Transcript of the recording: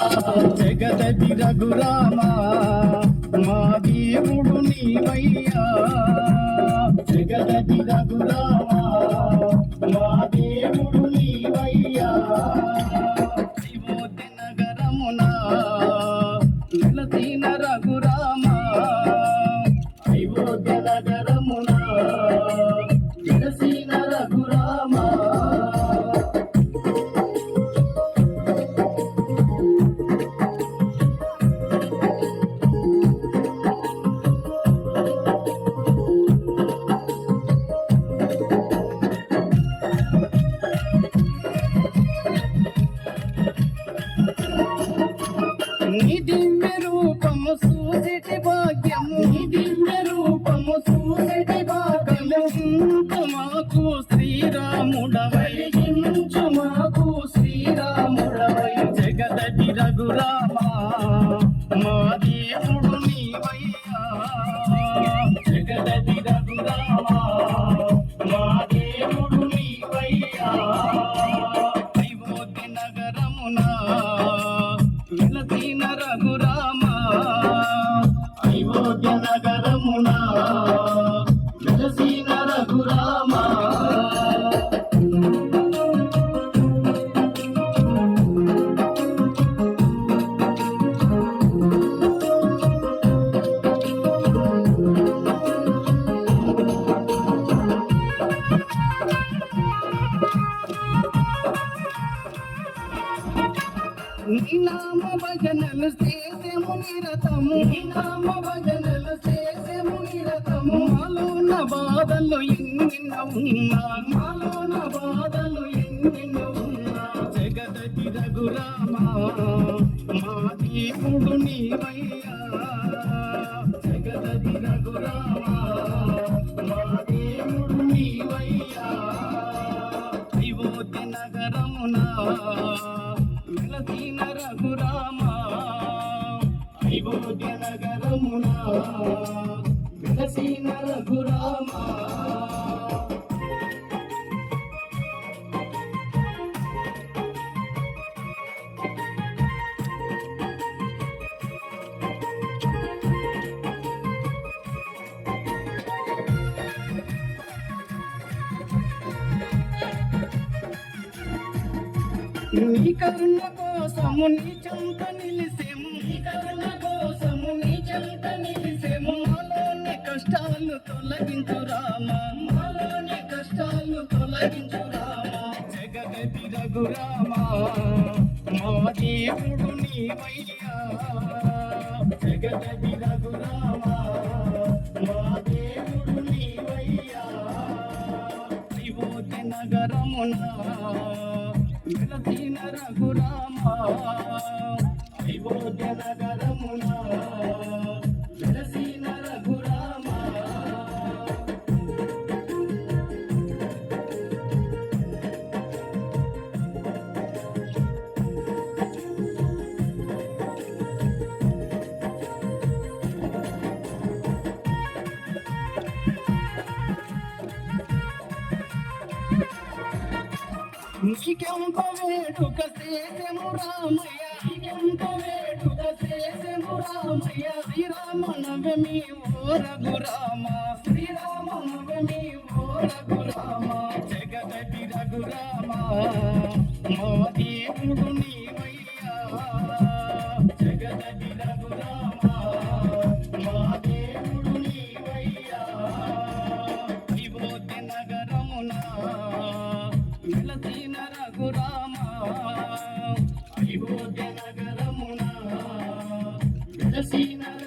జగదది రఘురామా మా దేవుడు నీవయ్యా. జగదది రఘురామా మా దేవుడు నీవయ్యా. అయోధ్య నగరమున నిలసిన రూపము సూసిటి మాకు శ్రీరాముడవై మాకు శ్రీరాముడవై జగదటి రఘురామా మా దేవుడు నీవయ్యా జగదటి రఘురామా మా దేవుడు నీవయ్యా అయోధ్య నగరమున విలసిన రఘురామ నీ నామ భజనలు చేసేము నిరతము. నీ నామ భజనలు చేసేము నిరతము మాలోన బాధలు ఎన్నెన్న ఉన్నా. మాలోన బాధలు ఎన్నెన్న ఉన్నా. జగదతి రఘురామా మా దీపుడు నీవయ్యా. అయోధ్య నగరమున వెలసిన రఘురామ నీ కరుణ కోసము నీ చంప నిలిసెము. నీ కరుణ కోసము నీ చెంత మాలోని కష్టాలు తొలగించు రామ. మాలోని కష్టాలు తొలగించు రామ. జగదతి రఘురామ మా దేవుడు నీవయ్యా. జగదతి రఘురామ మా దేవుడు నీవయ్యా. అయోధ్య నగరమున నీకెంత వేడుక చేసెము రామయ్య. నీకెంత వేడుక చేసెము రామయ్య. శ్రీరామ నవమి ఓ రఘురామ శ్రీరామ అయోధ్య నగరమున విలసిన